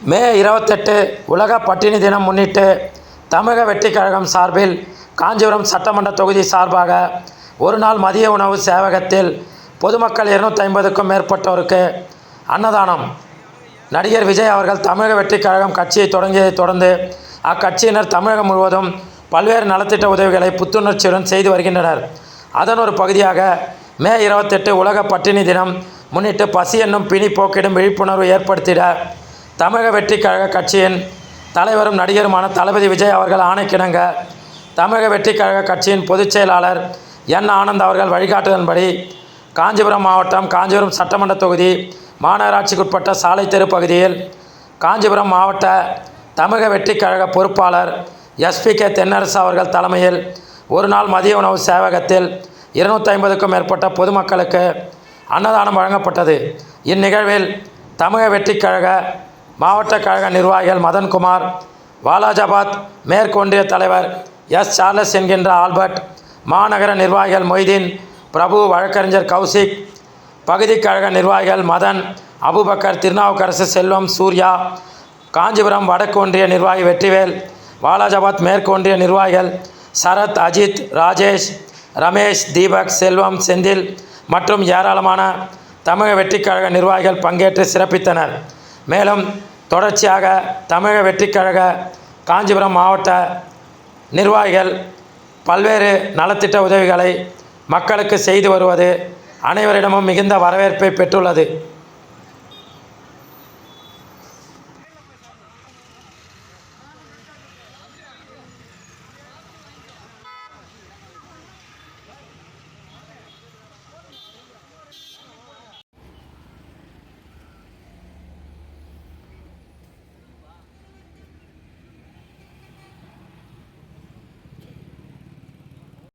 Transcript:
மே இருபத்தெட்டு உலக பட்டினி தினம் முன்னிட்டு தமிழக வெற்றிக் கழகம் சார்பில் காஞ்சிபுரம் சட்டமன்ற தொகுதி சார்பாக ஒரு நாள் மதிய உணவு சேவகத்தில் பொதுமக்கள் இருநூற்றி ஐம்பதுக்கும் மேற்பட்டோருக்கு அன்னதானம். நடிகர் விஜய் அவர்கள் தமிழக வெற்றிக் கழகம் கட்சியை தொடங்கியதைத் தொடர்ந்து அக்கட்சியினர் தமிழகம் முழுவதும் பல்வேறு நலத்திட்ட உதவிகளை புத்துணர்ச்சியுடன் செய்து வருகின்றனர். அதன் ஒரு பகுதியாக மே இருபத்தெட்டு உலக பட்டினி தினம் முன்னிட்டு பசி என்னும் பிணி போக்கிடும் விழிப்புணர்வு ஏற்படுத்திட தமிழக வெற்றி கழக கட்சியின் தலைவரும் நடிகருமான தளபதி விஜய் அவர்கள் ஆணைக்கிணங்க. தமிழக வெற்றி கழக கட்சியின் பொதுச் செயலாளர் என் ஆனந்த் அவர்கள் வழிகாட்டுதன்படி காஞ்சிபுரம் மாவட்டம் காஞ்சிபுரம் சட்டமன்ற தொகுதி மாநகராட்சிக்குட்பட்ட சாலை தெரு பகுதியில் காஞ்சிபுரம் மாவட்ட தமிழக வெற்றி கழக பொறுப்பாளர் எஸ்பி கே தென்னரசு அவர்கள் தலைமையில் ஒரு நாள் மதிய உணவு சேவகத்தில் இருநூற்றி ஐம்பதுக்கும் மேற்பட்ட பொதுமக்களுக்கு அன்னதானம் வழங்கப்பட்டது. இந்நிகழ்வில் தமிழக வெற்றி கழக மாவட்ட கழக நிர்வாகிகள் மதன்குமார் வாலாஜாபாத் மேற்கொன்றிய தலைவர் எஸ். சார்லஸ் என்கின்ற ஆல்பர்ட் மாநகர நிர்வாகிகள் மொய்தீன் பிரபு வழக்கறிஞர் கௌசிக் பகுதி கழக நிர்வாகிகள் மதன் அபுபக்கர் திருநாவுக்கரசு செல்வம் சூர்யா காஞ்சிபுரம் வடக்கு ஒன்றிய நிர்வாகி வெற்றிவேல் வாலாஜாபாத் மேற்கு ஒன்றிய நிர்வாகிகள் சரத் அஜித் ராஜேஷ் ரமேஷ் தீபக் செல்வம் செந்தில் மற்றும் ஏராளமான தமிழக வெற்றிக் கழக நிர்வாகிகள் பங்கேற்று சிறப்பித்தனர். மேலும் தொடர்ச்சியாக தமிழக வெற்றிக்கழக காஞ்சிபுரம் மாவட்ட நிர்வாகிகள் பல்வேறு நலத்திட்ட உதவிகளை மக்களுக்கு செய்து வருவது அனைவரிடமும் மிகுந்த வரவேற்பை பெற்றுள்ளது.